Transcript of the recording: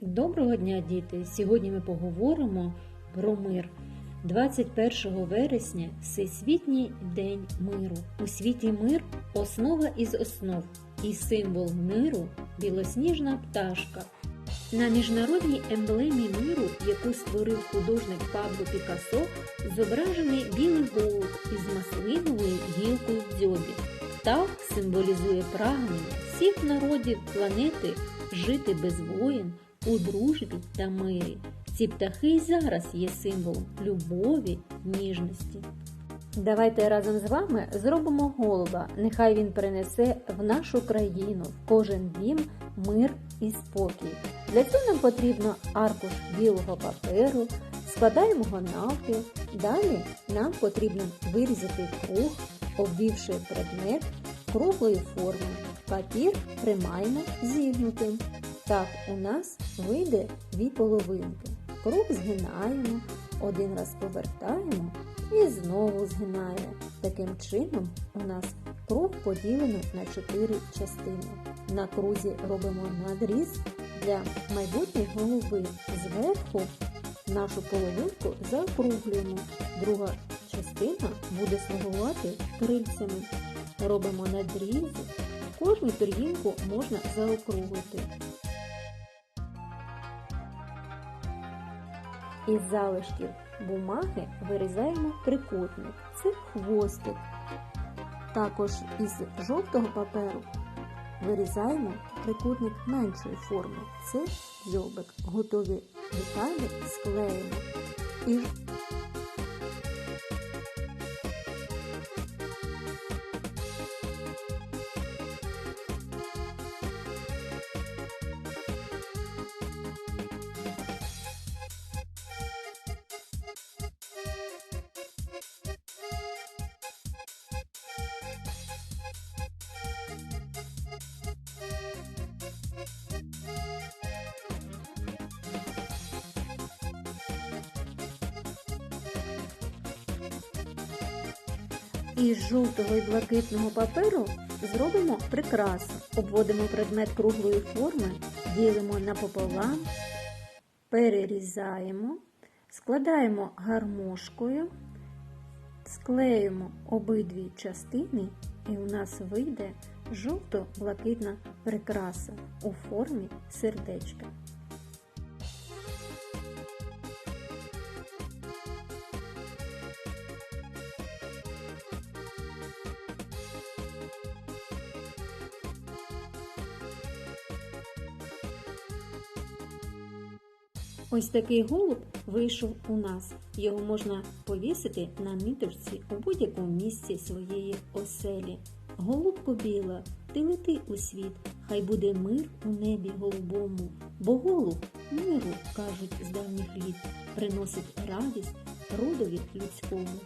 Доброго дня, діти! Сьогодні ми поговоримо про мир. 21 вересня Всесвітній день миру. У світі мир основа із основ і символ миру білосніжна пташка. На міжнародній емблемі миру, яку створив художник Пабло Пікассо, зображений білий голуб із маслиновою гілкою в дзьобі. Птах символізує прагнення всіх народів планети жити без воїн у дружбі та мирі. Ці птахи й зараз є символом любові, ніжності. Давайте разом з вами зробимо голуба. Нехай він принесе в нашу країну, в кожен дім мир і спокій. Для цього нам потрібно аркуш білого паперу, складаємо його навпіл. Далі нам потрібно вирізати круг, обвівши предмет круглої форми. Папір тримаємо зігнутим. Так у нас вийде дві половинки. Круг згинаємо, один раз повертаємо і знову згинаємо. Таким чином у нас круг поділено на чотири частини. На крузі робимо надріз для майбутньої голови. Зверху нашу половинку заокруглюємо. Друга частина буде слугувати крильцями. Робимо надрізи. Кожну пір'їнку можна заокруглити. Із залишків бумаги вирізаємо трикутник. Це хвостик. Також із жовтого паперу вирізаємо трикутник меншої форми. Це дзьобик. Готові деталі склеїмо. І Із жовтого і блакитного паперу зробимо прикрасу. Обводимо предмет круглої форми, ділимо напополам, перерізаємо, складаємо гармошкою, склеїмо обидві частини, і у нас вийде жовто-блакитна прикраса у формі сердечка. Ось такий голуб вийшов у нас. Його можна повісити на ниточці у будь-якому місці своєї оселі. Голубко біла, ти лети у світ, хай буде мир у небі голубому, бо голуб миру, кажуть з давніх літ, приносить радість родові людському.